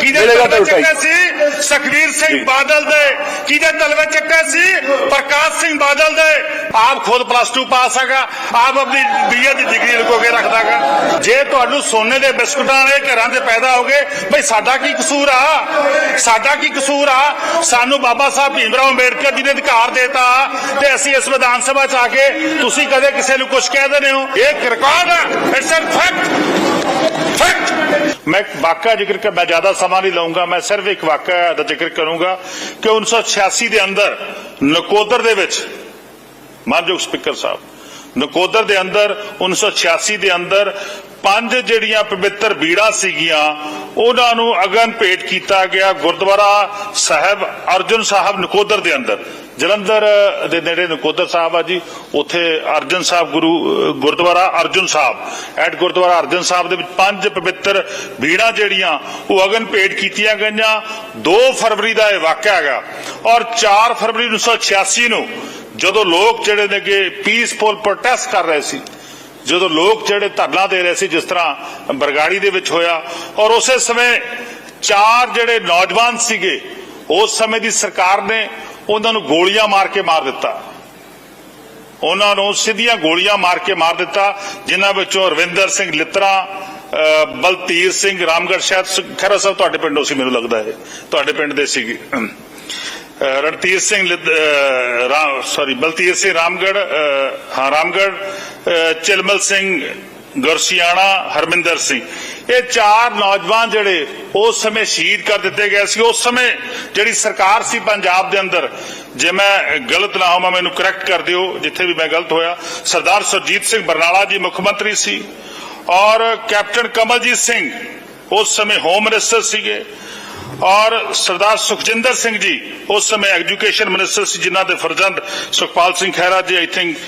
ਕਿਹਦੇ ਤਲਵੇ ਉਲਟਾਈ ਚੱਕੇ ਸੀ? ਸੁਖਵੀਰ ਸਿੰਘ ਬਾਦਲ ਦੇ। ਕਿਹਦੇ ਤਲਵੇ ਚੱਕੇ ਸੀ? ਪ੍ਰਕਾਸ਼ ਸਿੰਘ ਬਾਦਲ ਦੇ। ਆਪ ਖੁਦ ਪਲੱਸ 2 ਪਾਸ ਹੈਗਾ। ਆਪ ਆਪਣੀ ਬੀਏ ਦੀ ਡਿਗਰੀ ਲੁਕੋ ਕੇ ਰੱਖਦਾਗਾ। ਜੇ ਤੁਹਾਨੂੰ ਸੋਨੇ ਦੇ ਬਿਸਕੁਟਾਂ ਵਾਲੇ ਘਰਾਂ 'ਚ ਪੈਦਾ ਹੋਗੇ ਬਈ ਸਾਡਾ ਕੀ ਕਸੂਰ ਆ? ਸਾਡਾ ਕੀ ਕਸੂਰ ਆ? ਸਾਨੂੰ ਬਾਬਾ ਸਾਹਿਬ ਭੀਮ ਰਾਓ ਅੰਬੇਡਕਰ ਜੀ ਨੇ ਅਧਿਕਾਰ ਦਿੱਤਾ ਤੇ ਅਸੀਂ ਇਸ ਵਿਧਾਨ ਸਭਾ 'ਚ ਆ ਕੇ ਤੁਸੀਂ ਕਦੇ ਕਿਸੇ ਨੂੰ ਕੁਝ ਕਹਿ ਦਿੰਦੇ ਹੋ? ਇਹ ਰਿਕਾਰਡ ਹੈ ਇਟਸ ਅ ਫੈਕਟ ਫੈਕਟ ਮੈਂ ਇੱਕ ਵਾਕਿਆ ਜ਼ਿਕਰ ਕਰ ਮੈਂ ਜ਼ਿਆਦਾ ਸਮਾਂ ਨਹੀਂ ਲਵਾਂਗਾ ਮੈਂ ਸਿਰਫ ਇੱਕ ਵਾਕਿਆ ਦਾ ਜ਼ਿਕਰ ਕਰੂੰਗਾ ਕਿ 1986 ਦੇ ਅੰਦਰ ਨਕੋਦਰ ਦੇ ਵਿੱਚ ਮਾਨਯੋਗ ਸਪੀਕਰ ਸਾਹਿਬ, ਨਕੋਦਰ ਦੇ ਅੰਦਰ 1986 ਦੇ ਅੰਦਰ ਪੰਜ ਜਿਹੜੀਆਂ ਪਵਿੱਤਰ ਬੀੜਾਂ ਸੀਗੀਆਂ, ਉਹਨਾਂ ਨੂੰ ਅਗਨ ਭੇਟ ਕੀਤਾ ਗਿਆ ਗੁਰਦੁਆਰਾ ਸਾਹਿਬ ਅਰਜਨ ਸਾਹਿਬ ਨਕੋਦਰ ਦੇ ਅੰਦਰ। ਜਲੰਧਰ ਦੇ ਨੇੜੇ ਨਕੋਦਰ ਸਾਹਿਬ ਆ ਜੀ, ਉੱਥੇ ਅਰਜਨ ਸਾਹਿਬ ਗੁਰੂ ਗੁਰਦੁਆਰਾ ਅਰਜਨ ਸਾਹਿਬ, ਐਟ ਗੁਰਦੁਆਰਾ ਅਰਜਨ ਸਾਹਿਬ ਦੇ ਵਿੱਚ ਪੰਜ ਪਵਿੱਤਰ ਬੀੜਾਂ ਜਿਹੜੀਆਂ, ਉਹ ਅਗਨ ਭੇਟ ਕੀਤੀਆਂ ਗਈਆਂ 2 ਫਰਵਰੀ ਦਾ ਇਹ ਵਾਕਿਆ ਹੈਗਾ ਔਰ 4 ਫਰਵਰੀ 1986 ਨੂੰ ਜਦੋਂ ਲੋਕ ਜਿਹੜੇ ਨੇਗੇ ਪੀਸਫੁਲ ਪ੍ਰੋਟੈਸਟ ਕਰ ਰਹੇ ਸੀ, ਜਦੋਂ ਲੋਕ ਜਿਹੜੇ ਧਰਨਾ ਦੇ ਰਹੇ ਸੀ ਜਿਸ ਤਰ੍ਹਾਂ ਬਰਗਾੜੀ ਦੇ ਵਿੱਚ ਹੋਇਆ, ਔਰ ਉਸੇ ਸਮੇਂ ਚਾਰ ਜਿਹੜੇ ਨੌਜਵਾਨ ਸੀਗੇ, ਉਸ ਸਮੇਂ ਦੀ ਸਰਕਾਰ ਨੇ ਉਹਨਾਂ ਨੂੰ ਗੋਲੀਆਂ ਮਾਰ ਕੇ ਮਾਰ ਦਿੱਤਾ। ਉਹਨਾਂ ਨੂੰ ਸਿੱਧੀਆਂ ਗੋਲੀਆਂ ਮਾਰ ਕੇ ਮਾਰ ਦਿੱਤਾ ਜਿਨ੍ਹਾਂ ਵਿੱਚੋਂ ਰਵਿੰਦਰ ਸਿੰਘ ਲਿੱਤਰਾ ਬਲਤੀਰ ਸਿੰਘ ਰਾਮਗੜ ਸ਼ਾਇਦ ਸ- ਖਹਿਰਾ ਸਾਹਿਬ ਤੁਹਾਡੇ ਪਿੰਡੋਂ ਸੀ ਮੈਨੂੰ ਲੱਗਦਾ ਹੈ ਤੁਹਾਡੇ ਪਿੰਡ ਦੇ ਸੀਗੇ। ਅਹ ਰਣਧੀਰ ਸਿੰਘ ਸੌਰੀ ਬਲਤੀਰ ਸਿੰਘ ਰਾਮਗੜ ਅਹ, ਹਾਂ ਰਾਮਗੜ੍ਹ ਚਿਲਮਲ ਸਿੰਘ ਗੁਰਸਿਆਣਾ ਹਰਮਿੰਦਰ ਸਿੰਘ। ਇਹ ਚਾਰ ਨੌਜਵਾਨ ਜਿਹੜੇ ਉਸ ਸਮੇਂ ਸ਼ਹੀਦ ਕਰ ਦਿੱਤੇ ਗਏ ਸੀ। ਉਸ ਸਮੇਂ ਜਿਹੜੀ ਸਰਕਾਰ ਸੀ ਪੰਜਾਬ ਦੇ ਅੰਦਰ, ਜੇ ਮੈਂ ਗਲਤ ਨਾ ਹੋਵਾਂ, ਮੈਨੂੰ ਕਰੈਕਟ ਕਰ ਦਿਓ, ਜਿੱਥੇ ਵੀ ਮੈਂ ਗਲਤ ਹੋਇਆ। ਸਰਦਾਰ ਸੁਰਜੀਤ ਸਿੰਘ ਬਰਨਾਲਾ ਜੀ ਮੁੱਖ ਮੰਤਰੀ ਸੀ ਔਰ ਕੈਪਟਨ ਕਮਲਜੀਤ ਸਿੰਘ ਉਸ ਸਮੇਂ ਹੋਮ ਮਿਨਿਸਟਰ ਸੀਗੇ। ਔਰ ਸਰਦਾਰ ਸੁਖਜਿੰਦਰ ਸਿੰਘ ਜੀ ਉਸ ਸਮੇਂ ਐਜੂਕੇਸ਼ਨ ਮਿਨਿਸਟਰ ਸੀ ਜਿਨ੍ਹਾਂ ਦੇ ਫਰਜ਼ੰਦ ਸੁਖਪਾਲ ਸਿੰਘ ਖਹਿਰਾ ਜੀ ਆਈ ਥਿੰਕ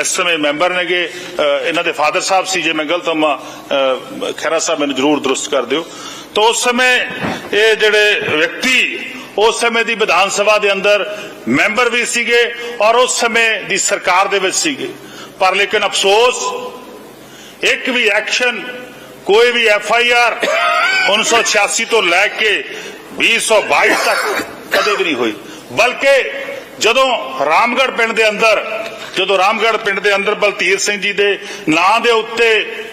ਇਸ ਸਮੇਂ ਮੈਂਬਰ ਨੇਗੇ। ਅਹ, ਇਹਨਾਂ ਦੇ ਫਾਦਰ ਸਾਹਿਬ ਸੀ ਜੇ ਮੈਂ ਗਲਤ ਹਾਂ ਖਹਿਰਾ ਸਾਹਿਬ ਮੈਨੂੰ ਜ਼ਰੂਰ ਦਰੁਸਤ ਕਰ ਦਿਓ। ਤਾਂ ਉਸ ਸਮੇਂ ਇਹ ਜਿਹੜੇ ਵਿਅਕਤੀ ਉਸ ਸਮੇਂ ਦੀ ਵਿਧਾਨ ਸਭਾ ਦੇ ਅੰਦਰ ਮੈਂਬਰ ਵੀ ਸੀਗੇ ਔਰ ਉਸ ਸਮੇਂ ਦੀ ਸਰਕਾਰ ਦੇ ਵਿੱਚ ਸੀਗੇ। ਪਰ ਲੇਕਿਨ ਅਫਸੋਸ ਇੱਕ ਵੀ ਐਕਸ਼ਨ ਕੋਈ ਵੀ ਐਫ ਆਈ ਆਰ 1986 ਤੋਂ ਲੈ ਕੇ 2022 ਤੱਕ ਕਦੇ ਵੀ ਨਹੀਂ ਹੋਈ ਬਲਕਿ ਜਦੋਂ ਰਾਮਗੜ੍ਹ ਪਿੰਡ ਦੇ ਅੰਦਰ ਜਦੋਂ ਰਾਮਗੜ੍ਹ ਪਿੰਡ ਦੇ ਅੰਦਰ ਬਲਤੀਰ ਸਿੰਘ ਜੀ ਦੇ ਨਾਂ ਦੇ ਉੱਤੇ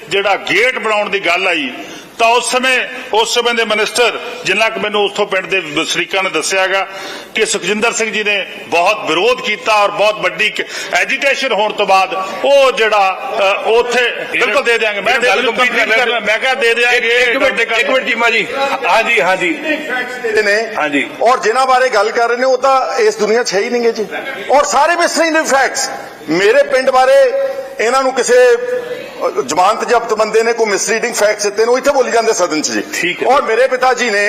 ਜਿਹੜਾ ਗੇਟ ਬਣਾਉਣ ਦੀ ਗੱਲ ਆਈ ਤਾਂ ਉਸ ਸਮੇਂ ਉਸ ਸਮੇਂ ਦੇ ਮਿਨਿਸਟਰ ਜਿੰਨਾ ਕਿ ਮੈਨੂੰ ਉਸਥੋਂ ਪਿੰਡ ਦੇ ਵਸਨੀਕਾਂ ਨੇ ਦੱਸਿਆਗਾ ਕਿ ਸੁਖਜਿੰਦਰ ਸਿੰਘ ਜੀ ਨੇ ਬਹੁਤ ਵਿਰੋਧ ਕੀਤਾ ਔਰ ਬਹੁਤ ਵੱਡੀ ਐਜੀਟੇਸ਼ਨ ਹੋਣ ਤੋਂ ਬਾਅਦ ਉਹ ਜਿਹੜਾ ਉੱਥੇ ਬਿਲਕੁਲ ਦੇ ਦਿਆਂਗੇ। ਮੈਂ ਗੱਲ ਕੰਪਲੀਟ ਕਰਨਾ ਮੈਂ ਕਿਹਾ ਦੇ ਦਿਆਂਗੇ ਇੱਕ ਮਿੰਟ ਇੱਕ ਮਿੰਟ ਚੀਮਾ ਜੀ। ਹਾਂਜੀ ਹਾਂਜੀ। ਦੇ ਨੇ। ਹਾਂਜੀ। ਔਰ ਜਿਨ੍ਹਾਂ ਬਾਰੇ ਗੱਲ ਕਰ ਰਹੇ ਨੇ ਉਹ ਤਾਂ ਇਸ ਦੁਨੀਆ 'ਚ ਹੈ ਹੀ ਨਹੀਂਗੇ ਜੀ। ਔਰ ਸਾਰੇ ਮਿਸਟਰੀ ਨੇ ਫੈਕਟਸ ਮੇਰੇ ਪਿੰਡ ਬਾਰੇ ਇਹਨਾਂ ਨੂੰ ਕਿਸੇ ਜ਼ਮਾਨਤ ਜ਼ਬਤ ਬੰਦੇ ਨੇ ਕੋਈ ਮਿਸਰੀਡਿੰਗ ਫੈਕਟਸ ਦਿੱਤੇ ਨੇ ਉਹ ਇੱਥੇ ਬੋਲੀ ਜਾਂਦੇ ਸਦਨ 'ਚ ਜੀ। ਔਰ ਮੇਰੇ ਪਿਤਾ ਜੀ ਨੇ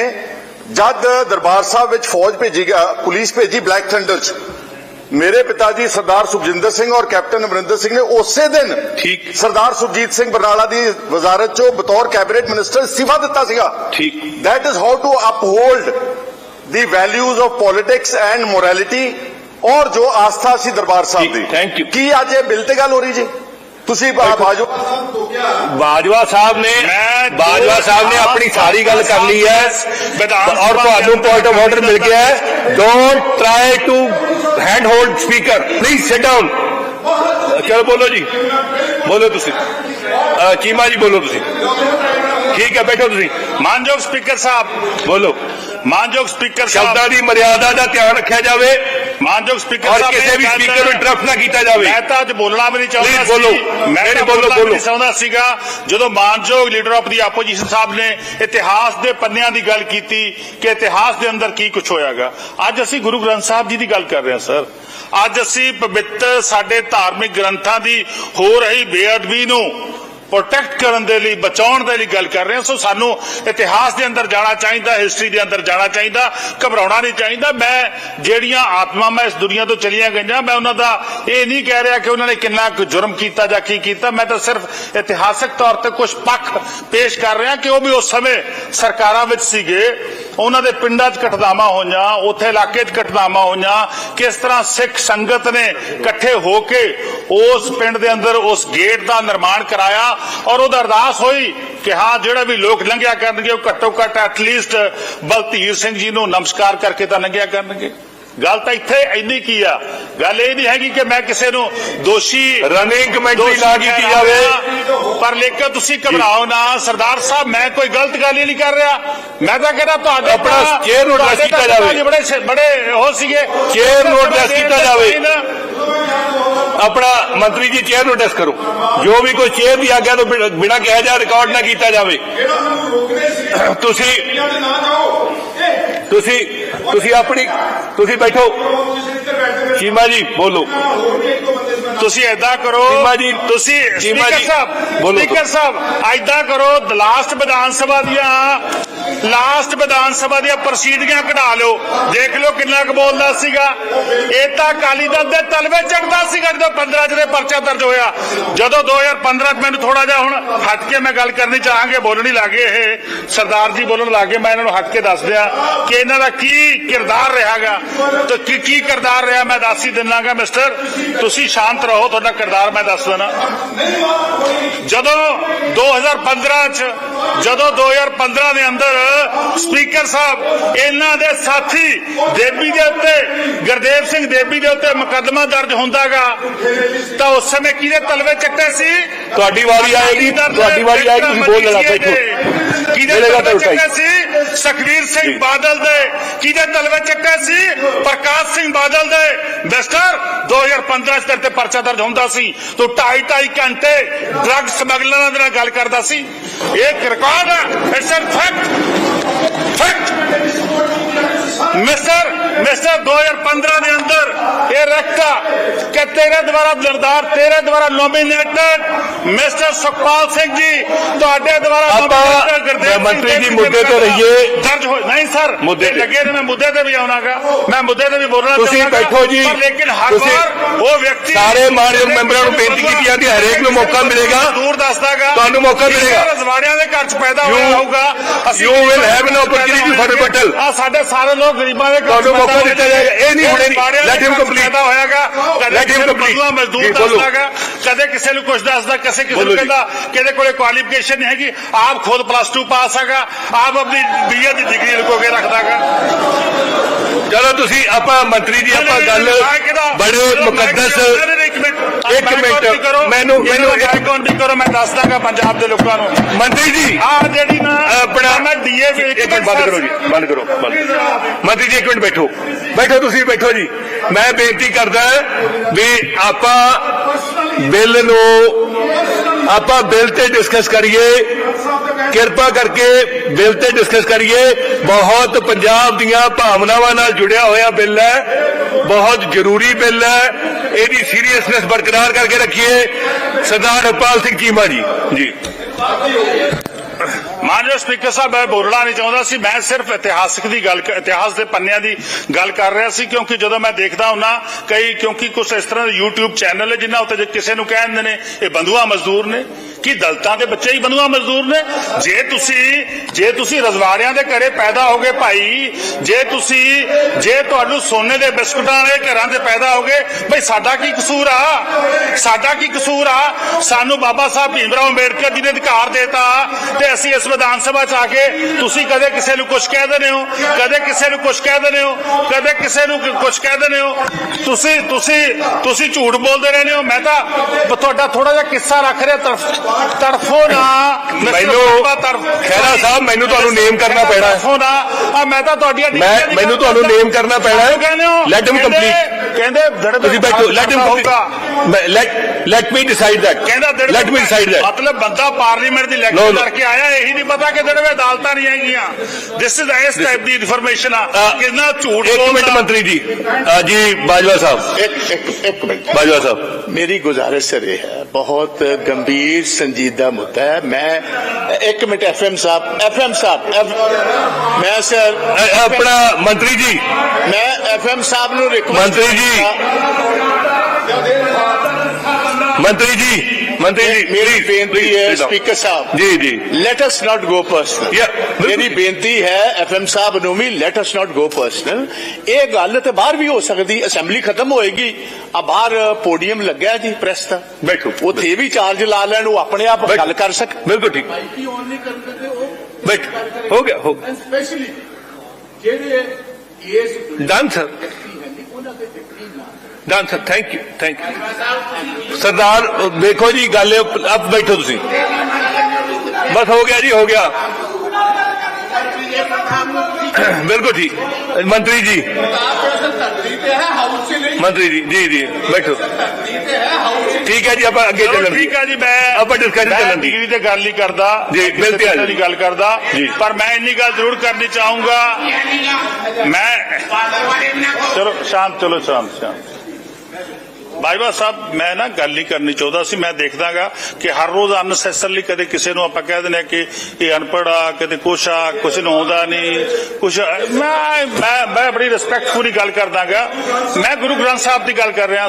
ਜਦ ਦਰਬਾਰ ਸਾਹਿਬ ਵਿੱਚ ਫੌਜ ਭੇਜੀ ਗਿਆ ਪੁਲਿਸ ਭੇਜੀ ਬਲੈਕ ਥੰਡਰ 'ਚ ਮੇਰੇ ਪਿਤਾ ਜੀ ਸਰਦਾਰ ਸੁਖਜਿੰਦਰ ਸਿੰਘ ਔਰ ਕੈਪਟਨ ਅਮਰਿੰਦਰ ਸਿੰਘ ਨੇ ਉਸੇ ਦਿਨ ਠੀਕ। ਸਰਦਾਰ ਸੁਰਜੀਤ ਸਿੰਘ ਬਰਨਾਲਾ ਦੀ ਵਜ਼ਾਰਤ 'ਚੋਂ ਬਤੌਰ ਕੈਬਨਿਟ ਮਿਨਿਸਟਰ ਅਸਤੀਫਾ ਦਿੱਤਾ ਸੀਗਾ ਠੀਕ। that is how to uphold the values of politics and morality ਔਰ ਜੋ ਆਸਥਾ ਸੀ ਦਰਬਾਰ ਸਾਹਿਬ ਦੀ. ਕੀ ਅੱਜ ਇਹ ਬਿੱਲ ਤੇ ਗੱਲ ਹੋ ਰਹੀ ਜੀ ਤੁਸੀਂ ਬਾ- ਬਾਜੋ ਬਾਜਵਾ ਸਾਹਿਬ ਨੇ ਮੈਂ ਬਾਜਵਾ ਸਾਹਿਬ ਨੇ ਆਪਣੀ ਸਾਰੀ ਗੱਲ ਕਰ ਲਈ ਹੈ ਵਿਧਾਨ ਔਰ ਸਭਾ ਤੁਹਾਨੂੰ ਦੇ ਪੁਆਇੰਟ ਆਫ ਆਰਡਰ ਮਿਲ ਗਿਆ ਹੈ don't try to hand hold speaker please sit down ਚਲੋ ਬੋਲੋ ਜੀ ਬੋਲੋ ਤੁਸੀਂ ਅਹ, ਚੀਮਾ ਜੀ ਬੋਲੋ ਤੁਸੀਂ ਠੀਕ ਹੈ ਬੈਠੋ ਤੁਸੀਂ ਮਾਨਯੋਗ ਸਪੀਕਰ ਸਾਹਿਬ ਬੋਲੋ ਮਾਨਯੋਗ ਸਪੀਕਰ ਸਾਹਿਬ ਸ਼ਬਦਾਂ ਦੀ ਮਰਿਆਦਾ ਦਾ ਧਿਆਨ ਰੱਖਿਆ ਜਾਵੇ ਮਾਨਯੋਗ ਸਪੀਕਰ ਸਾਹਿਬ ਕਿਸੇ ਵੀ ਸਪੀਕਰ ਨੂੰ ਇੰਟਰਪਟ ਨਾ ਕੀਤਾ ਜਾਵੇ। ਮੈਂ ਤਾਂ ਅੱਜ ਬੋਲਣਾ ਵੀ ਨਹੀਂ ਚਾਹੁੰਦਾ Please ਬੋਲੋ। ਮੈਂ ਤਾਂ ਬੋਲੋ, ਬੋਲਣਾ। ਨਹੀਂ ਚਾਹੁੰਦਾ ਸੀਗਾ। ਜਦੋਂ ਮਾਨਯੋਗ ਲੀਡਰ ਆਫ ਦੀ ਆਪੋਜੀਸ਼ਨ ਸਾਹਿਬ ਨੇ ਇਤਿਹਾਸ ਦੇ ਪੰਨਿਆਂ ਦੀ ਗੱਲ ਕੀਤੀ ਕਿ ਇਤਿਹਾਸ ਦੇ ਅੰਦਰ ਕੀ ਕੁਝ ਹੋਇਆਗਾ। ਅੱਜ ਅਸੀਂ ਗੁਰੂ ਗ੍ਰੰਥ ਸਾਹਿਬ ਜੀ ਦੀ ਗੱਲ ਕਰ ਰਹੇ ਹਾਂ ਸਰ। ਅੱਜ ਅਸੀਂ ਪਵਿੱਤਰ ਸਾਡੇ ਧਾਰਮਿਕ ਗ੍ਰੰਥਾਂ ਦੀ ਹੋ ਰਹੀ ਬੇਅਦਬੀ ਨੂੰ ਪ੍ਰੋਟੈਕਟ ਕਰਨ ਦੇ ਲਈ, ਬਚਾਉਣ ਦੇ ਲਈ ਗੱਲ ਕਰ ਰਹੇ ਹਾਂ। ਸੋ ਸਾਨੂੰ ਇਤਿਹਾਸ ਦੇ ਅੰਦਰ ਜਾਣਾ ਚਾਹੀਦਾ ਹਿਸਟਰੀ ਦੇ ਅੰਦਰ ਜਾਣਾ ਚਾਹੀਦਾ, ਘਬਰਾਉਣਾ ਨਹੀਂ ਚਾਹੀਦਾ। ਮੈਂ ਜਿਹੜੀਆਂ ਆਤਮਾਵਾਂ ਇਸ ਦੁਨੀਆ ਤੋਂ ਚਲੀਆਂ ਗਈਆਂ, ਮੈਂ ਉਹਨਾਂ ਦਾ ਇਹ ਨਹੀਂ ਕਹਿ ਰਿਹਾ ਕਿ ਉਹਨਾਂ ਨੇ ਕਿੰਨਾ ਕੁ ਜੁਰਮ ਕੀਤਾ ਜਾਂ ਕੀ ਕੀਤਾ। ਮੈਂ ਤਾਂ ਸਿਰਫ ਇਤਿਹਾਸਕ ਤੌਰ ਤੇ ਕੁਝ ਪੱਖ ਪੇਸ਼ ਕਰ ਰਿਹਾ ਕਿ ਉਹ ਵੀ ਉਸ ਸਮੇਂ ਸਰਕਾਰਾਂ ਵਿੱਚ ਸੀਗੇ। ਉਹਨਾਂ ਦੇ ਪਿੰਡਾਂ 'ਚ ਘਟਨਾਵਾਂ ਹੋਈਆਂ, ਉੱਥੇ ਇਲਾਕੇ 'ਚ ਘਟਨਾਵਾਂ ਹੋਈਆਂ, ਕਿਸ ਤਰ੍ਹਾਂ ਸਿੱਖ ਸੰਗਤ ਨੇ ਇਕੱਠੇ ਹੋ ਕੇ ਉਸ ਪਿੰਡ ਦੇ ਅੰਦਰ ਉਸ ਗੇਟ ਦਾ ਨਿਰਮਾਣ ਕਰਾਇਆ ਔਰ ਉਹਦਾ ਅਰਦਾਸ ਹੋਈ ਕਿ ਹਾਂ, ਜਿਹੜਾ ਵੀ ਲੋਕ ਲੰਘਿਆ ਕਰਨਗੇ, ਉਹ ਘੱਟੋ ਘੱਟ ਐਟਲੀਸਟ ਬਲਤੀਰ ਸਿੰਘ ਜੀ ਨੂੰ ਨਮਸਕਾਰ ਕਰਕੇ ਤਾਂ ਲੰਘਿਆ ਕਰਨਗੇ। ਗੱਲ ਤਾਂ ਇੱਥੇ ਇੰਨੀ ਕੀ ਆ? ਗੱਲ ਇਹ ਨਹੀਂ ਹੈਗੀ ਕਿ ਮੈਂ ਕਿਸੇ ਨੂੰ ਦੋਸ਼ੀ ਰਨਿੰਗ ਕਮੈਂਟਰੀ ਲਾ ਕੀਤੀ ਜਾਵੇ। ਪਰ ਲੇਕਿਨ ਤੁਸੀਂ ਘਬਰਾਓ ਨਾ ਸਰਦਾਰ ਸਾਹਿਬ ਮੈਂ ਕੋਈ ਗਲਤ ਗੱਲ ਹੀ ਨਹੀਂ ਕਰ ਰਿਹਾ। ਮੈਂ ਤਾਂ ਕਹਿੰਦਾ ਤੁਹਾਡੇ ਆਪਣਾ chair ਨੂੰ ਤੁਹਾਡੇ ਕੀਤਾ ਜਾਵੇ। ਬੜੇ ਬੜੇ ਉਹ ਸੀਗੇ। Chair ਨੂੰ address ਕੀਤਾ ਜਾਵੇ। ਆਪਣਾ ਮੰਤਰੀ ਜੀ ਚੇਅਰ ਨੂੰ ਡਿਸ ਕਰੋ। ਜੋ ਵੀ ਕੋਈ ਚੇਅਰ ਦੀ ਆਗਿਆ ਤੋਂ ਬਿਨਾਂ ਕਿਹਾ ਜਾ ਰਿਕਾਰਡ ਨਾ ਕੀਤਾ ਜਾਵੇ। ਤੁਸੀਂ ਤੁਸੀਂ ਤੁਸੀਂ ਆਪਣੀ ਤੁਸੀਂ ਬੈਠੋ। ਚੀਮਾ ਜੀ ਬੋਲੋ। ਤੁਸੀਂ ਐਦਾਂ ਕਰੋ। ਚੀਮਾ ਜੀ, ਤੁਸੀਂ ਚੀਮਾ ਸਪੀਕਰ ਜੀ, ਸਪੀਕਰ ਸਾਹਿਬ ਐਦਾਂ ਕਰੋ ਲਾਸਟ ਵਿਧਾਨ ਸਭਾ ਦੀਆਂ ਲਾਸਟ ਵਿਧਾਨ ਸਭਾ ਦੀਆਂ ਪ੍ਰਸੀਡੀਆਂ ਕਢਾ ਲਿਓ। ਦੇਖ ਲਿਓ ਕਿੰਨਾ ਕੁ ਬੋਲਦਾ ਸੀਗਾ। ਇਹ ਤਾਂ ਅਕਾਲੀ ਦਲ ਦੇ ਤਲਵੇ ਚੜਦਾ ਸੀਗਾ ਜਦੋਂ 15 ਚ ਦੇ ਪਰਚਾ ਦਰਜ ਹੋਇਆ। ਜਦੋਂ 2015 ਚ ਮੈਨੂੰ ਥੋੜਾ ਜਿਹਾ ਹੁਣ ਹਟ ਕੇ ਮੈਂ ਗੱਲ ਕਰਨੀ ਚਾਹਾਂਗੇ, ਬੋਲਣੀ ਲੱਗੇ ਇਹ। ਸਰਦਾਰ ਜੀ ਬੋਲਣ ਲੱਗੇ ਮੈਂ ਇਹਨਾਂ ਨੂੰ ਹਟ ਕੇ ਦੱਸ ਦਿਆਂ ਕਿ ਇਹਨਾਂ ਦਾ ਕੀ ਕਿਰਦਾਰ ਰਿਹਾਗਾ। ਤੇ ਕੀ ਕੀ ਕਿਰਦਾਰ ਰਿਹਾ ਮੈਂ ਦੱਸ ਹੀ ਦਿੰਨਾਗਾ ਮਿਸਟਰ ਤੁਸੀਂ ਸ਼ਾਂਤ ਰਹੋ, ਤੁਹਾਡਾ ਕਿਰਦਾਰ ਮੈਂ ਦੱਸ ਦੇਣਾ ਜਦੋਂ 2015 ਚ ਜਦੋਂ 2015 ਦੇ ਅੰਦਰ ਸਪੀਕਰ ਸਾਹਿਬ ਇਹਨਾਂ ਦੇ ਸਾਥੀ ਦੇਬੀ ਦੇ ਉੱਤੇ ਗੁਰਦੇਵ ਸਿੰਘ ਦੇਬੀ ਦੇ ਉੱਤੇ ਮੁਕੱਦਮਾ ਦਰਜ ਹੁੰਦਾਗਾ। ਤਾਂ ਉਸ ਸਮੇਂ ਕਿਹਦੇ ਤਲਵੇ ਚੱਟੇ ਸੀ? ਤੁਹਾਡੀ ਵਾਰੀ ਆਏਗੀ ਤੁਹਾਡੀ ਵਾਰੀ ਆਏਗੀ ਤੁਸੀਂ ਬੋਲ ਲੈਣਾ ਬੈਠੋ। ਕਿਹਦੇ ਤਲਵੇ ਚੱਟੇ ਸੀ? ਸੁਖਵੀਰ ਸਿੰਘ ਬਾਦਲ ਦੇ। ਕਿਹਦੇ ਤਲਵੇ ਚੱਟੇ ਸੀ? ਪ੍ਰਕਾਸ਼ ਸਿੰਘ ਬਾਦਲ ਦੇ। ਮਿਸਟਰ 2015 ਚ ਤੇਰੇ ਤੇ ਪਰਚਾ ਦਰਜ ਹੁੰਦਾ ਸੀ। ਤੂੰ ਢਾਈ ਢਾਈ ਘੰਟੇ ਡਰੱਗ ਸਮਗਲਰਾਂ ਦੇ ਨਾਲ ਗੱਲ ਕਰਦਾ ਸੀ। ਇਹ ਇੱਕ ਰਿਕਾਰਡ ਹੈ। It's a fact fact mister mister 2015 ਦੇ ਅੰਦਰ ਇਹ ਰੱਖਾ ਕਿ ਤੇਰੇ ਦੁਆਰਾ ਲੜਦਾਰ ਤੇਰੇ ਦੁਆਰਾ ਨੋਮੀਨੇਟਡ ਮਿਸਟਰ ਸੁਖਪਾਲ ਸਿੰਘ ਜੀ ਤੁਹਾਡੇ ਦੁਆਰਾ ਆਪਾਂ ਮੰਤਰੀ ਜੀ ਮੁੱਦੇ ਤੇ ਰਹੀਏ। ਦਰਜ ਹੋਏ ਨਹੀਂ ਸਰ ਮੁੱਦੇ ਤੇ। ਲੱਗੇ ਨੇ ਮੈਂ ਮੁੱਦੇ ਤੇ ਵੀ ਆਉਣਾਗਾ ਮੈਂ ਮੁੱਦੇ ਤੇ ਵੀ ਬੋਲਣਾ ਤੁਸੀਂ। ਬੈਠੋ ਜੀ। ਪਰ ਲੇਕਿਨ ਹਰ ਵਾਰ ਉਹ ਵਿਅਕਤੀ ਸਾਰੇ ਮਾਨਯੋਗ ਮੈਂਬਰਾਂ ਨੂੰ ਬੇਨਤੀ ਕੀਤੀ ਜਾਂਦੀ ਹੈ, ਹਰੇਕ ਨੂੰ ਮੌਕਾ ਮਿਲੇਗਾ। ਦੂਰ ਦੱਸਦਾਗਾ ਤੁਹਾਨੂੰ ਮੌਕਾ ਮਿਲੇਗਾ। ਰਜਵਾੜਿਆਂ ਦੇ ਘਰ ਚ ਪੈਦਾ ਹੋਇਆ ਹੋਊਗਾ you will have an opportunity for rebuttal. ਆ ਸਾਡੇ ਸਾਰੇ ਲੋਕ ਗਰੀਬਾਂ ਦੇ ਘਰ ਤੁਹਾਨੂੰ ਮੌਕਾ ਦਿੱਤਾ ਜਾਏਗਾ। ਇਹ ਨਹੀਂ ਹੁਣੇ ਚ complete. ਪੈਦਾ ਹੋਇਆਗਾ ਕਿਸੇ ਨੂੰ complete. ਮਜ਼ਦੂਰ। ਦੱਸਦਾਗਾ ਕਦੇ ਕਿਸੇ ਨੂੰ ਕੁਝ ਦੱਸਦਾ ਕਿਸੇ ਕਿਸੇ ਨੂੰ। ਕਹਿੰਦਾ ਕਿਹਦੇ ਕੋਲੇ ਕੁਆਲੀਫਿਕੇਸ਼ਨ ਨਹੀਂ ਹੈਗੀ ਆਪ ਖੁਦ ਪਲੱਸ 2 ਪਾਸ ਹੈਗਾ ਆਪ ਆਪਣੀ ਬੀਏ ਦੀ ਡਿਗਰੀ ਲੁਕੋ ਕੇ ਰੱਖਦਾਗਾ ਚਲੋ ਤੁਸੀਂ ਆਪਾਂ ਮੰਤਰੀ ਜੀ ਆਪਾਂ ਗੱਲ ਬੜੇ ਮੁਕੱਦਸ ਇੱਕ ਮਿੰਟ, ਮੈਨੂੰ- ਮੈਨੂੰ ਇੱਕ ਮਿੰਟ ਕਰੋ ਮੈਂ ਦੱਸ ਦਾਂਗਾ ਪੰਜਾਬ ਦੇ ਲੋਕਾਂ ਨੂੰ। ਮੰਤਰੀ ਜੀ ਆ ਜਿਹੜੀ ਨਾ ਆਪਣਾ ਮੈਂ ਡੀਏ ਇੱਕ ਮਿੰਟ ਬੰਦ ਕਰੋ ਜੀ ਬੰਦ ਕਰੋ ਬੰਦ ਮੰਤਰੀ ਜੀ ਇੱਕ ਮਿੰਟ ਬੈਠੋ। ਬੈਠੋ ਤੁਸੀਂ ਬੈਠੋ ਜੀ। ਮੈਂ ਬੇਨਤੀ ਕਰਦਾ ਵੀ ਆਪਾਂ ਬਿੱਲ ਨੂੰ ਆਪਾਂ ਬਿੱਲ ਤੇ ਡਿਸਕਸ ਕਰੀਏ। ਕਿਰਪਾ ਕਰਕੇ ਬਿੱਲ ਤੇ ਡਿਸਕਸ ਕਰੀਏ। ਬਹੁਤ ਪੰਜਾਬ ਦੀਆਂ ਭਾਵਨਾਵਾਂ ਨਾਲ ਜੁੜਿਆ ਹੋਇਆ ਬਿੱਲ ਹੈ। ਬਹੁਤ ਜ਼ਰੂਰੀ ਬਿੱਲ ਹੈ। ਇਹਦੀ ਸੀਰੀਅਸਨੈਸ ਬਰਕਰਾਰ ਕਰਕੇ ਰੱਖੀਏ। ਸਰਦਾਰ ਹਰਪਾਲ ਸਿੰਘ ਚੀਮਾ ਜੀ। ਜੀ। ਮਾਨਯੋਗ ਸਪੀਕਰ ਸਾਹਿਬ, ਮੈਂ ਬੋਲਣਾ ਨਹੀਂ ਚਾਹੁੰਦਾ ਸੀ। ਮੈਂ ਸਿਰਫ ਇਤਿਹਾਸਕ ਦੀ ਗੱਲ ਇਤਿਹਾਸ ਦੇ ਪੰਨਿਆਂ ਦੀ ਗੱਲ ਕਰ ਰਿਹਾ ਸੀ, ਕਿਉਂਕਿ ਜਦੋਂ ਮੈਂ ਦੇਖਦਾ ਹੁੰਨਾ, ਕਈ ਕਿਉਂਕਿ ਕੁਝ ਇਸ ਤਰ੍ਹਾਂ ਦੇ YouTube ਚੈਨਲ ਹੈ ਜਿਨ੍ਹਾਂ ਉੱਤੇ ਕਿਸੇ ਨੂੰ ਕਹਿੰਦੇ ਨੇ, ਇਹ ਬੰਧੂਆ ਮਜ਼ਦੂਰ ਨੇ। ਕਿ ਦਲਤਾਂ ਦੇ ਬੱਚੇ ਹੀ ਬੰਧੂਆ ਮਜ਼ਦੂਰ ਨੇ? ਜੇ ਤੁਸੀਂ ਜੇ ਤੁਸੀਂ ਰਜਵਾੜਿਆਂ ਦੇ ਘਰੇ ਪੈਦਾ ਹੋਗੇ ਭਾਈ, ਜੇ ਤੁਸੀਂ, ਜੇ ਤੁਹਾਨੂੰ ਸੋਨੇ ਦੇ ਬਿਸਕੁਟਾਂ ਵਾਲੇ ਘਰਾਂ ਦੇ ਪੈਦਾ ਹੋਗੇ ਭਈ ਸਾਡਾ ਕੀ ਕਸੂਰ ਆ? ਸਾਡਾ ਕੀ ਕਸੂਰ ਆ? ਸਾਨੂੰ ਬਾਬਾ ਸਾਹਿਬ ਭੀਮਰਾਓ ਅੰਬੇਡਕਰ ਜੀ ਨੇ ਅਧਿਕਾਰ ਦਿੱਤਾ ਤੇ ਅਸੀਂ ਇਸ ਵਿਧਾਨ ਸਭਾ ਚ ਆ ਕੇ ਤੁਸੀਂ ਕਦੇ ਕਿਸੇ ਨੂੰ ਕੁਝ ਕਹਿ ਦਿੰਦੇ ਹੋ? ਕਦੇ ਕਿਸੇ ਨੂੰ ਕੁਝ ਕਹਿ ਦਿੰਦੇ ਹੋ? ਕਦੇ ਕਿਸੇ ਨੂੰ ਕੁਝ ਕਹਿ ਦਿੰਦੇ ਹੋ? ਤੁਸੀਂ ਤੁਸੀਂ ਤੁਸੀਂ ਝੂਠ ਬੋਲਦੇ ਰਹਿੰਦੇ ਹੋ? ਮੈਂ ਤਾਂ, ਤੁਹਾਡਾ ਥੋੜਾ ਜਿਹਾ ਕਿੱਸਾ ਰੱਖ ਰਿਹਾ ਤਰਫ ਤਰਫੋਂ ਨਾ। ਮੈਨੂੰ ਖੈਰਾ ਸਾਹਿਬ ਮੈਨੂੰ ਤੁਹਾਨੂੰ ਨੇਮ ਕਰਨਾ ਪੈਣਾ ਹੈ। ਤਰਫੋਂ ਆ ਮੈਂ ਤਾਂ ਤੁਹਾਡੀਆਂ ਮੈਂ ਮੈਨੂੰ ਤੁਹਾਨੂੰ ਨੇਮ ਕਰਨਾ ਪੈਣਾ ਹੈ। ਲੈਟ ਹਿਮ ਕੰਪਲੀਟ ਕਹਿੰਦੇ ਤੁਸੀਂ ਬੈਠੋ। Let him let let me decide that ਕਹਿੰਦਾ ਲੈਟ ਮੀ ਡਿਸਾਈਡ ਦੈਟ ਮਤਲਬ ਬੰਦਾ ਪਾਰਲੀਮੈਂਟ ਦੀ ਇਲੈਕਸ਼ਨ ਕਰਕੇ ਆਇਆ ਇਹੀ ਨਹੀਂ ਪਤਾ ਕਿ ਜਿਹੜੇ ਅਦਾਲਤਾਂ ਨਹੀਂ ਆਈਆਂ ਦਿਸ ਇਜ਼ ਇਸ ਟਾਈਪ ਦੀ ਇਨਫੋਰਮੇਸ਼ਨ ਆ। ਕਿੰਨਾ ਝੂਠ ਬੋਲਦਾ। ਇੱਕ ਮਿੰਟ ਮੰਤਰੀ ਜੀ। ਜੀ ਬਾਜਵਾ ਸਾਹਿਬ। ਇੱਕ ਇੱਕ ਮਿੰਟ। ਬਾਜਵਾ ਸਾਹਿਬ। ਮੇਰੀ ਗੁਜ਼ਾਰਿਸ਼ ਰਹੀ ਹੈ। ਬਹੁਤ ਗੰਭੀਰ ਸੰਜੀਦਾ ਮੁੱਦਾ ਹੈ। ਮੈਂ ਇੱਕ ਮਿੰਟ ਐਫਐਮ ਸਾਹਿਬ ਐਫਐਮ ਸਾਹਿਬ ਮੈਂ ਸਰ ਆਪਣਾ ਮੰਤਰੀ ਜੀ। ਮੈਂ ਐਫਐਮ ਸਾਹਿਬ ਨੂੰ ਰਿਕਵੈਸਟ ਮੰਤਰੀ ਜੀ। ਮੰਤਰੀ ਜੀ। ਮੰਤਰੀ ਜੀ ਮੇਰੀ ਬੇਨਤੀ ਹੈ. ਸਪੀਕਰ ਸਾਹਿਬ ਜੀ ਜੀ। Let us not go personal. ਮੇਰੀ ਬੇਨਤੀ ਹੈ ਐਫਐਮ ਸਾਹਿਬ ਨੂੰ ਵੀ light us not go personal ਇਹ ਗੱਲ ਤੇ ਬਾਹਰ ਵੀ ਹੋ ਸਕਦੀ ਅਸੈਂਬਲੀ ਖਤਮ ਹੋਏਗੀ। ਆ ਬਾਹਰ ਪੋਡੀਅਮ ਲੱਗਿਆ ਜੀ ਪ੍ਰੈਸ ਦਾ। ਬੈਠੋ ਉੱਥੇ ਵੀ ਚਾਰਜ ਲਾ ਲੈਣ ਉਹ ਆਪਣੇ ਆਪ। ਗੱਲ ਕਰ ਸਕ ਬਿਲਕੁਲ ਠੀਕ। ਆਈਪੀ ਆਨ ਨਹੀਂ ਕਰਦੇ ਤੇ ਉਹ ਬੈਠ। ਹੋ ਗਿਆ ਹੋ ਸਪੈਸ਼ਲੀ ਜਿਹੜੇ ਇਸ ਡਨ ਸਰ ਉਹਨਾਂ ਤੇ ਯਕੀਨ ਨਾ done sir thank you thank you ਸਰਦਾਰ ਦੇਖੋ ਜੀ ਗੱਲ ਅਬ ਬੈਠੋ ਤੁਸੀਂ ਬਸ ਹੋ ਗਿਆ ਜੀ ਹੋ ਗਿਆ ਬਿਲਕੁਲ ਠੀਕ ਮੰਤਰੀ ਜੀ ਧਰਤੀ ਤੇ ਹੈ ਹਾਊਸ 'ਚ ਨਹੀਂ ਮੰਤਰੀ ਜੀ ਜੀ ਜੀ ਬੈਠੋ ਧਰਤੀ ਤੇ ਹੈ ਹਾਊਸ 'ਚ ਠੀਕ ਹੈ ਜੀ ਆਪਾਂ ਅੱਗੇ ਚਲੋ ਚੱਲਣ ਠੀਕ ਆ ਜੀ ਮੈਂ ਆਪਾਂ discussion ਮੈਂ ਚੱਲਣ ਦੀ। ਡਿਗਰੀ ਤੇ ਗੱਲ ਨਹੀਂ ਕਰਦਾ ਜੀ, ਕਿਸੇ ਬਿਲਕੁਲ ਤਰ੍ਹਾਂ ਦੀ ਗੱਲ ਪਰ ਬਾਈਬਾ ਸਾਹਿਬ ਮੈਂ ਨਾ ਗੱਲ ਨਹੀਂ ਕਰਨੀ ਚਾਹੁੰਦਾ ਸੀ ਮੈਂ ਦੇਖਦਾਗਾ ਕਿ ਹਰ ਰੋਜ਼ ਅਨਸੈਸਰਲੀ ਕਦੇ ਕਿਸੇ ਨੂੰ ਆਪਾਂ ਕਹਿ ਦਿੰਦੇ ਹਾਂ ਕਿ ਇਹ ਅਨਪੜ੍ਹ ਆ ਕਦੇ ਕੁਛ ਆ ਕੁਛ ਨੂੰ ਆਉਂਦਾ ਨਹੀਂ ਕੁਛ ਮੈਂ ਮੈਂ ਬੜੀ ਰਿਸਪੈਕਟਫੁਲੀ ਗੱਲ ਕਰਦਾਗਾ ਮੈਂ ਗੁਰੂ ਗ੍ਰੰਥ ਸਾਹਿਬ ਦੀ ਗੱਲ ਕਰ ਰਿਹਾ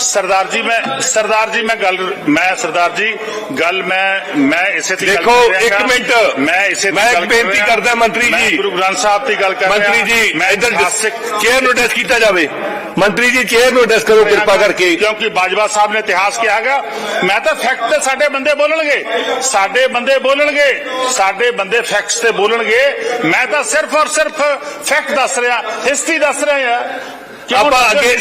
ਸਰਦਾਰ ਜੀ ਮੈਂ ਸਰਦਾਰ ਜੀ ਮੈਂ ਗੱਲ ਮੈਂ ਸਰਦਾਰ ਜੀ ਗੱਲ ਮੈਂ ਮੈਂ ਇਸੇ ਤੇ ਗੱਲ ਦੇਖੋ, ਕਰ ਰਿਹਾ ਇੱਕ ਗਾ। ਮਿੰਟ। ਮੈਂ ਇਸੇ ਤੇ ਗੱਲ ਬੇਨਤੀ। ਕਰਦਾ ਮੰਤਰੀ ਜੀ। ਗੁਰੂ ਗ੍ਰੰਥ ਸਾਹਿਬ ਦੀ ਗੱਲ ਕਰ ਰਿਹਾ ਮੰਤਰੀ ਜੀ ਮੈਂ ਇੱਧਰ ਇਤਿਹਾਸਿਕ ਚੇਅਰ ਨੂੰ ਡੈਸ ਕੀਤਾ ਜਾਵੇ ਮੰਤਰੀ ਜੀ ਚੇਅਰ ਨੂੰ ਡੈਸ ਕਰੋ ਕਿਰਪਾ ਕਰਕੇ। ਕਿਉਂਕਿ ਬਾਜਵਾ ਸਾਹਿਬ ਨੇ ਇਤਿਹਾਸ ਕਿਹਾ ਹੈਗਾ ਮੈਂ ਤਾਂ ਫੈਕਟ ਤੇ ਸਾਡੇ ਬੰਦੇ ਬੋਲਣਗੇ। ਸਾਡੇ ਬੰਦੇ ਬੋਲਣਗੇ ਸਾਡੇ ਬੰਦੇ ਫੈਕਟਸ ਤੇ ਬੋਲਣਗੇ। ਮੈਂ ਤਾਂ ਸਿਰਫ ਔਰ ਸਿਰਫ ਫੈਕਟ ਦੱਸ ਰਿਹਾ ਹਿਸਟਰੀ ਦੱਸ ਰਿਹਾ ਆਪਾਂ ਅੱਗੇ?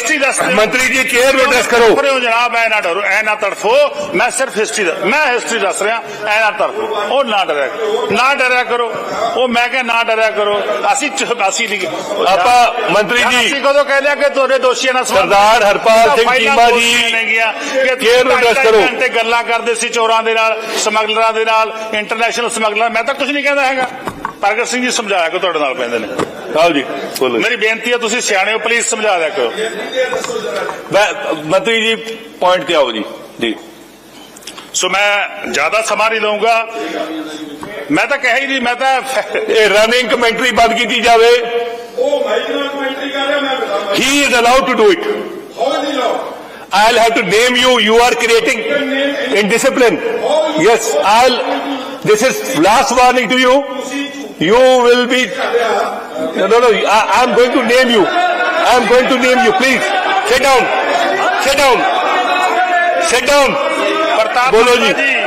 ਮੰਤਰੀ ਜੀ ਚੇਅਰ ਨੂੰ ਡੈਸ ਕਰੋ ਹੋ ਜਨਾਬ ਐ ਨਾ ਡਰੋ ਐ ਨਾ ਤੜਫੋ ਮੈਂ ਸਿਰਫ ਹਿਸਟਰੀ ਦਾ ਮੈਂ ਹਿਸਟਰੀ ਦੱਸ ਰਿਹਾ ਐ ਨਾ ਤੜਫੋ ਉਹ ਨਾ ਡਰਿਆ ਕਰੋ। ਨਾ ਡਰਿਆ ਕਰੋ ਉਹ ਮੈਂ ਕਿਹਾ ਨਾ ਡਰਿਆ ਕਰੋ ਅਸੀਂ ਅਸੀਂ ਨਹੀਂ ਆਪਾਂ ਮੰਤਰੀ ਜੀ ਅਸੀਂ ਕਦੋਂ ਕਹਿ ਲਿਆ ਕਿ ਤੁਹਾਡੇ ਦੋਸ਼ੀਆਂ ਨਾਲ ਸਰਦਾਰ ਹਰਪਾਲ ਸਿੰਘ ਚੀਮਾ ਜੀ, ਕੇਅਰ ਨੂੰ address ਕਰੋ। ਤੇ ਗੱਲਾਂ ਕਰਦੇ ਸੀ ਚੋਰਾਂ ਦੇ ਨਾਲ ਸਮਗਲਰਾਂ ਦੇ ਨਾਲ ਇੰਟਰਨੈਸ਼ਨਲ ਸਮਗਲਰ ਮੈਂ ਤਾਂ ਕੁਝ ਨਹੀਂ ਕਹਿੰਦਾ ਹੈਗਾ ਪ੍ਰਗਟ ਸਿੰਘ ਜੀ ਸਮਝਾਇਆ ਕਿ ਤੁਹਾਡੇ ਨਾਲ ਪੈਂਦੇ ਨੇ ਆਓ ਜੀ। ਮੇਰੀ ਬੇਨਤੀ ਹੈ ਤੁਸੀਂ ਸਿਆਣੇ ਹੋ ਪਲੀਜ਼ ਸਮਝਾ ਦਿਆ ਕਰੋ ਮੈਂ- ਮੰਤਰੀ ਜੀ ਪੁਆਇੰਟ ਤੇ ਆਓ ਜੀ ਜੀ ਸੋ ਮੈਂ ਜ਼ਿਆਦਾ ਸਮਾਂ ਨਹੀਂ ਲਵਾਂਗਾ ਮੈਂ ਤਾਂ ਕਹਿ ਹੀ ਨਹੀਂ ਮੈਂ ਤਾਂ ਇਹ ਰਨਿੰਗ ਕਮੈਂਟਰੀ ਬੰਦ ਕੀਤੀ ਜਾਵੇ ਉਹ ਨਾਲ ਕਮੈਂਟਰੀ ਕਰ ਰਿਹਾ ਮੈਂ ਬਤਾ he is allowed to do it ਹੋ ਨਹੀਂ ਲੋ I'll have to name you. You are creating indiscipline. Yes, I'll. This is last warning to you. You will be. No, no, no. I, am going to name you. I'm going to name you. Please sit down. Sit down. Sit down. Bolo ji.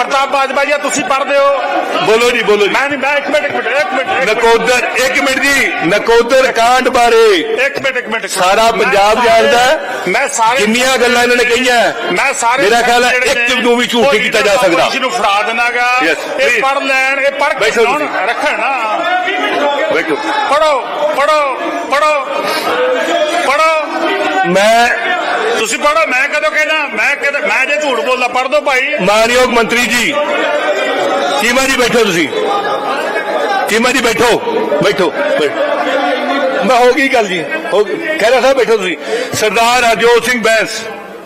ਪ੍ਰਤਾਪ ਬਾਜਵਾ ਜੀ ਤੁਸੀਂ ਪੜ੍ਹਦੇ ਹੋ ਬੋਲੋ ਜੀ ਬੋਲੋ ਜੀ ਮੈਂ ਨਹੀਂ ਮੈਂ ਇੱਕ ਮਿੰਟ ਇੱਕ ਮਿੰਟ ਇੱਕ ਮਿੰਟ ਨਕੋਦਰ ਇੱਕ ਮਿੰਟ ਜੀ ਨਕੋਦਰ ਕਾਂਡ ਬਾਰੇ ਇੱਕ ਮਿੰਟ ਇੱਕ ਮਿੰਟ ਸਾਰਾ ਪੰਜਾਬ ਜਾਣਦਾ। ਮੈਂ ਸਾਰੇ ਕਿੰਨੀਆਂ ਗੱਲਾਂ ਇਹਨਾਂ ਨੇ ਕਹੀਆਂ। ਮੈਂ ਸਾਰੇ ਮੇਰਾ ਖਿਆਲ ਹੈ ਇੱਕ ਨੇ, ਵੀ ਝੂਠ ਨਹੀਂ ਕੀਤਾ ਜਾ ਸਕਦਾ। ਇਸ ਨੂੰ ਫੜਾ ਦੇਣਾਗਾ ਇਹ. ਪੜ ਲੈਣ ਇਹ ਪੜ ਕੇ। ਰੱਖਣ ਨਾ ਬੈਠੋ ਪੜੋ ਪੜੋ ਪੜੋ ਪੜੋ ਮੈਂ ਤੁਸੀਂ ਪੜੋ ਮੈਂ ਕਦੋਂ ਕਹਿਣਾ ਮੈਂ ਕਦੋਂ ਮੈਂ ਜੇ ਝੂਠ ਬੋਲਦਾ ਪੜ ਦੋ ਭਾਈ ਮਾਨਯੋਗ ਮੰਤਰੀ ਜੀ ਚੀਮਾ ਜੀ ਬੈਠੋ ਤੁਸੀਂ ਚੀਮਾ ਜੀ ਬੈਠੋ ਬੈਠੋ। ਮੈਂ ਹੋ ਗਈ ਗੱਲ ਜੀ ਹੋ ਗਈ। ਖਹਿਰਾ ਸਾਹਿਬ ਬੈਠੋ ਤੁਸੀਂ ਸਰਦਾਰ ਹਰਜੋਤ ਸਿੰਘ ਬੈਂਸ